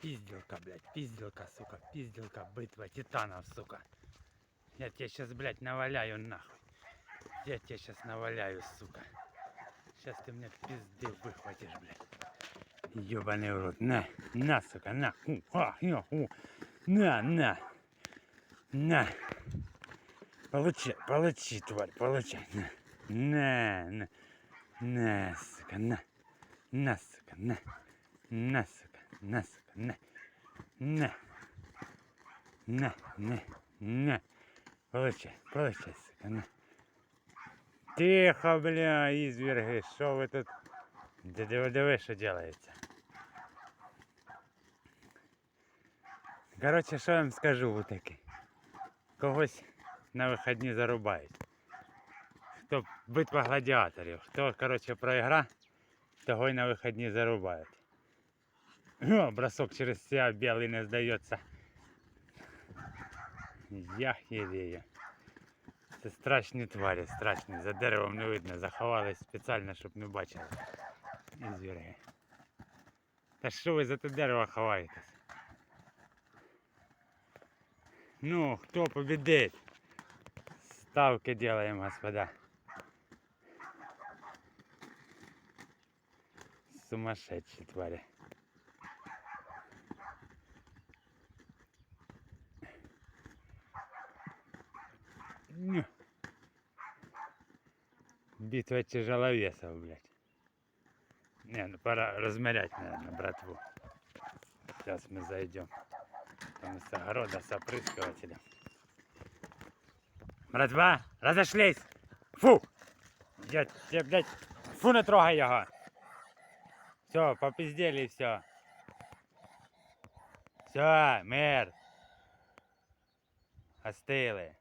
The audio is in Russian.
Пизделка, блядь, пизделка, сука, пизделка, битва титанов, сука. Я тебе сейчас, блядь, наваляю нахуй. Я тебе сейчас наваляю, сука. Сейчас ты мне пизды выхватишь, блядь. Ёбаный в рот. На, на, сука, на. У, а, я, у. На, на. На. Получай, получи, тварь, получай. На, на, на. На, сука, на. На, сука, на. На, сука, на, сука, на. На. На, на, на. Получай, получай, сука, на. Тихо, бля, изверги, що ви тут? Ти диви, диви, що делається. Коротше, що я вам скажу вот таки. Когось на вихідні зарубають. Хто битва гладіаторів. Хто, коротше, проігра, того й на вихідні зарубають. О, бросок через себя белый не сдается. Я єдею. Це страшні тварі, страшні. За деревом не видно, заховались спеціально, щоб не бачили. І звірги. Та що ви за те дерево ховаєтесь? Ну, хто победить? Ставки делаем, господа. Сумасшедшие твари. Битва тяжеловесов, блядь. Не, ну пора размерять, наверное, братву. Сейчас мы зайдем. Там из огорода с опрыскивателем. Братва, разошлись! Фу! Я, я, блядь, фу, не трогай його! Все, попиздели все. Все, мир. Остили.